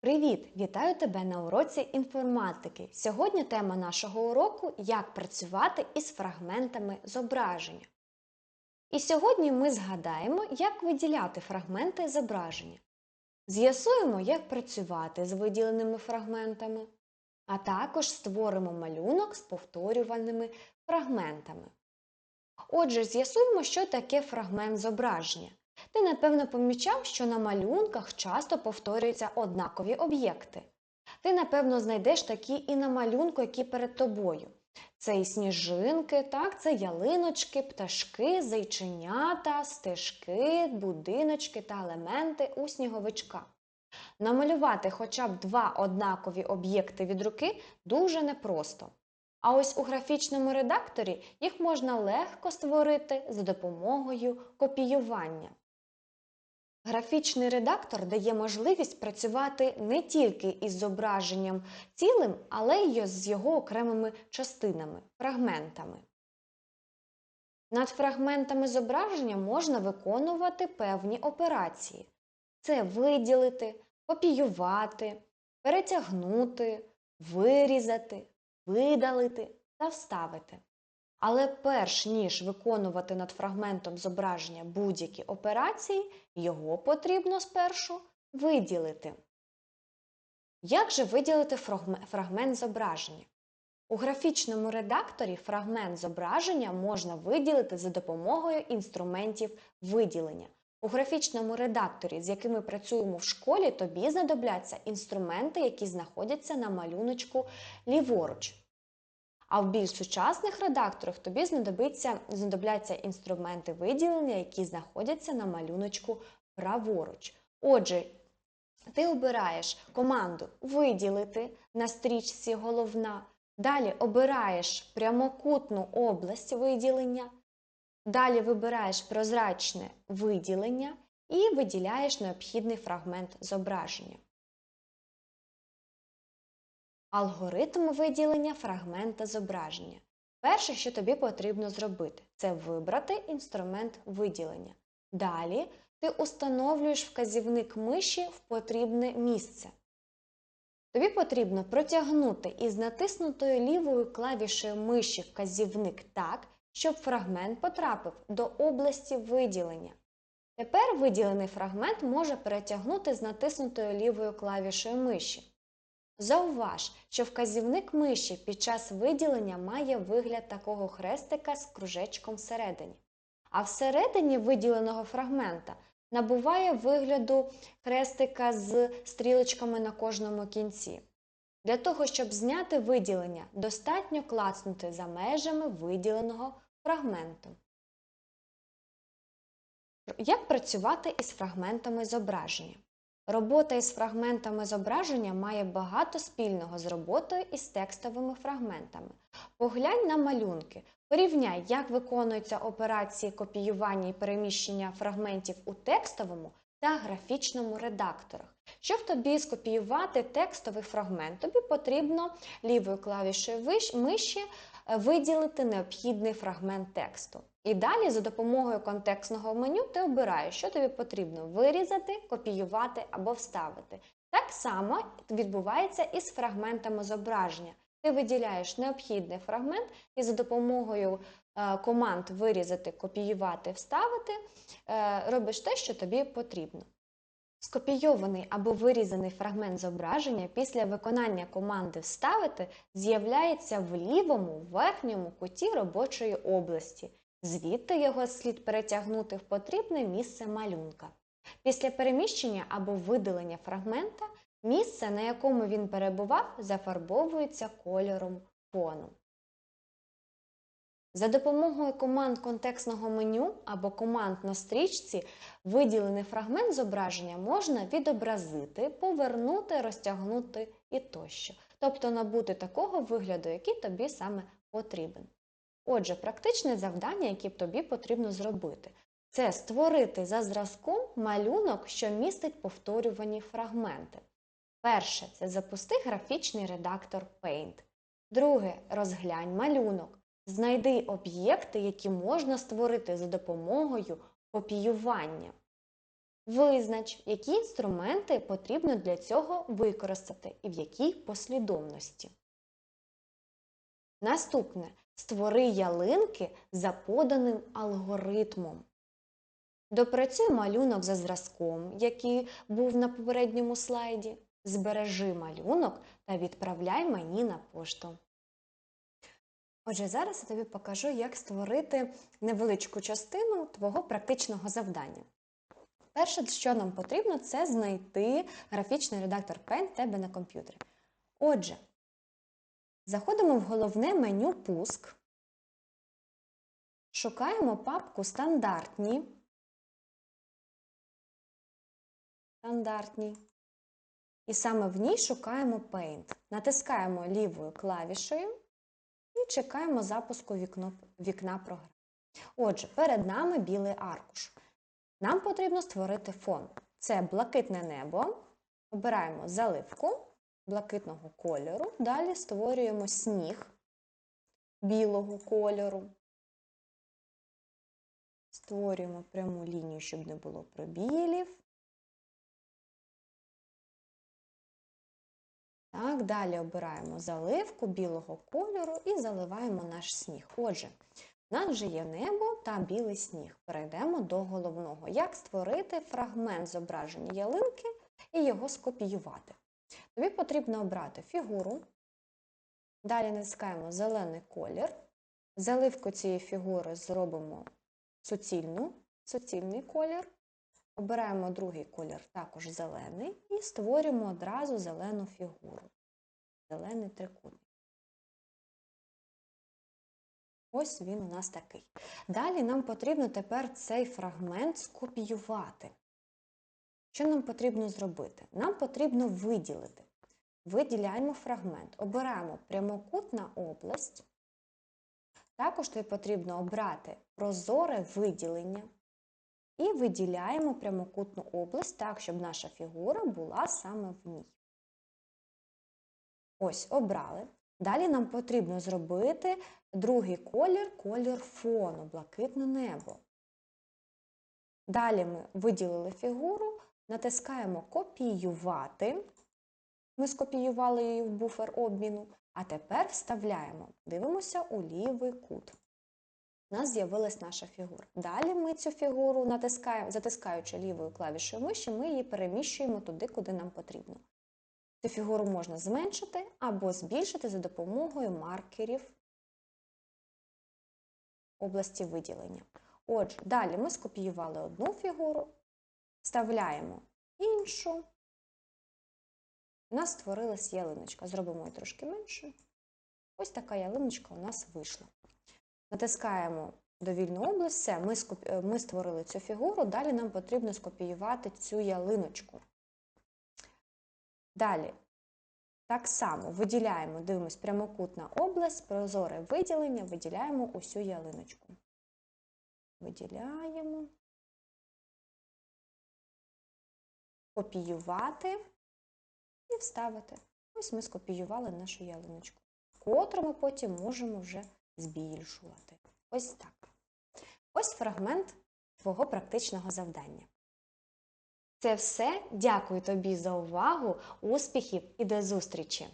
Привіт! Вітаю тебе на уроці інформатики. Сьогодні тема нашого уроку як працювати із фрагментами зображення. І сьогодні ми згадаємо, як виділяти фрагменти зображення. З'ясуємо, як працювати з виділеними фрагментами, а також створимо малюнок з повторюваними фрагментами. Отже, з'ясуємо, що таке фрагмент зображення. Ти, напевно, помічав, що на малюнках часто повторюються однакові об'єкти. Ти, напевно, знайдеш такі і на малюнку, які перед тобою. Це і сніжинки, так, це ялиночки, пташки, зайченята, стежки, будиночки та елементи у сніговичка. Намалювати хоча б два однакові об'єкти від руки дуже непросто. А ось у графічному редакторі їх можна легко створити за допомогою копіювання. Графічний редактор дає можливість працювати не тільки із зображенням цілим, але й з його окремими частинами, фрагментами. Над фрагментами зображення можна виконувати певні операції. Це виділити, копіювати, перетягнути, вирізати, видалити та вставити. Але перш ніж виконувати над фрагментом зображення будь-які операції, його потрібно спершу виділити. Як же виділити фрагмент зображення? У графічному редакторі фрагмент зображення можна виділити за допомогою інструментів виділення. У графічному редакторі, з якими працюємо в школі, тобі знадобляться інструменти, які знаходяться на малюночку ліворуч. А в більш сучасних редакторах тобі знадобиться, знадобляться інструменти виділення, які знаходяться на малюночку праворуч. Отже, ти обираєш команду Виділити на стрічці головна. Далі обираєш прямокутну область виділення. Далі вибираєш прозрачне виділення і виділяєш необхідний фрагмент зображення. Алгоритм виділення фрагмента зображення. Перше, що тобі потрібно зробити, це вибрати інструмент виділення. Далі ти установлюєш вказівник миші в потрібне місце. Тобі потрібно протягнути із натиснутою лівою клавішею миші вказівник так, щоб фрагмент потрапив до області виділення. Тепер виділений фрагмент може перетягнути з натиснутою лівою клавішею миші. Зауваж, що вказівник миші під час виділення має вигляд такого хрестика з кружечком всередині. А всередині виділеного фрагмента набуває вигляду хрестика з стрілочками на кожному кінці. Для того, щоб зняти виділення, достатньо клацнути за межами виділеного фрагменту. Як працювати із фрагментами зображення? Робота із фрагментами зображення має багато спільного з роботою із текстовими фрагментами. Поглянь на малюнки, порівняй, як виконуються операції копіювання і переміщення фрагментів у текстовому та графічному редакторах. Щоб тобі скопіювати текстовий фрагмент, тобі потрібно лівою клавішою миші виділити необхідний фрагмент тексту. І далі за допомогою контекстного меню ти обираєш, що тобі потрібно вирізати, копіювати або вставити. Так само відбувається і з фрагментами зображення. Ти виділяєш необхідний фрагмент і за допомогою е, команд вирізати, копіювати, вставити, е, робиш те, що тобі потрібно. Скопійований або вирізаний фрагмент зображення після виконання команди Вставити з'являється в лівому верхньому куті робочої області. Звідти його слід перетягнути в потрібне місце малюнка. Після переміщення або видалення фрагмента місце, на якому він перебував, зафарбовується кольором фону. За допомогою команд контекстного меню або команд на стрічці виділений фрагмент зображення можна відобразити, повернути, розтягнути і тощо. Тобто набути такого вигляду, який тобі саме потрібен. Отже, практичне завдання, яке тобі потрібно зробити, це створити за зразком малюнок, що містить повторювані фрагменти. Перше це запусти графічний редактор Paint. Друге розглянь малюнок. Знайди об'єкти, які можна створити за допомогою копіювання. Визнач, які інструменти потрібно для цього використати і в якій послідовності. Наступне створи ялинки за поданим алгоритмом. Допрацюй малюнок за зразком, який був на попередньому слайді. Збережи малюнок та відправляй мені на пошту. Отже, зараз я тобі покажу, як створити невеличку частину твого практичного завдання. Перше, що нам потрібно, це знайти графічний редактор Paint тебе на комп'ютері. Отже, заходимо в головне меню Пуск, шукаємо папку Стандартні. Стандартні. І саме в ній шукаємо Paint. Натискаємо лівою клавішею чекаємо запуску вікно, вікна програми. Отже, перед нами білий аркуш. Нам потрібно створити фон. Це блакитне небо. Обираємо заливку блакитного кольору. Далі створюємо сніг білого кольору. Створюємо пряму лінію, щоб не було пробілів. Так, Далі обираємо заливку білого кольору і заливаємо наш сніг. Отже, у нас вже є небо та білий сніг. Перейдемо до головного. Як створити фрагмент зображення ялинки і його скопіювати? Тобі потрібно обрати фігуру. Далі натискаємо зелений колір. Заливку цієї фігури зробимо суцільну, суцільний колір. Обираємо другий колір, також зелений, і створюємо одразу зелену фігуру. Зелений трикутник. Ось він у нас такий. Далі нам потрібно тепер цей фрагмент скопіювати. Що нам потрібно зробити? Нам потрібно виділити. Виділяємо фрагмент, обираємо прямокутна область. Також тобі потрібно обрати прозоре виділення. І виділяємо прямокутну область так, щоб наша фігура була саме в ній. Ось, обрали. Далі нам потрібно зробити другий колір колір фону, блакитне небо. Далі ми виділили фігуру, натискаємо Копіювати. Ми скопіювали її в буфер обміну, а тепер вставляємо, дивимося у лівий кут. У нас з'явилась наша фігура. Далі ми цю фігуру затискаючи лівою клавішою миші, ми її переміщуємо туди, куди нам потрібно. Цю фігуру можна зменшити або збільшити за допомогою маркерів області виділення. Отже, далі ми скопіювали одну фігуру, вставляємо іншу. У нас створилась ялиночка. Зробимо її трошки менше. Ось така ялиночка у нас вийшла. Натискаємо довільну область, все, ми, скоп... ми створили цю фігуру, далі нам потрібно скопіювати цю ялиночку. Далі, так само виділяємо, дивимось, прямокутна область, прозоре виділення, виділяємо усю ялиночку. Виділяємо, копіювати і вставити. Ось ми скопіювали нашу ялиночку, котру ми потім можемо вже збільшувати. Ось так. Ось фрагмент твого практичного завдання. Це все. Дякую тобі за увагу, успіхів і до зустрічі!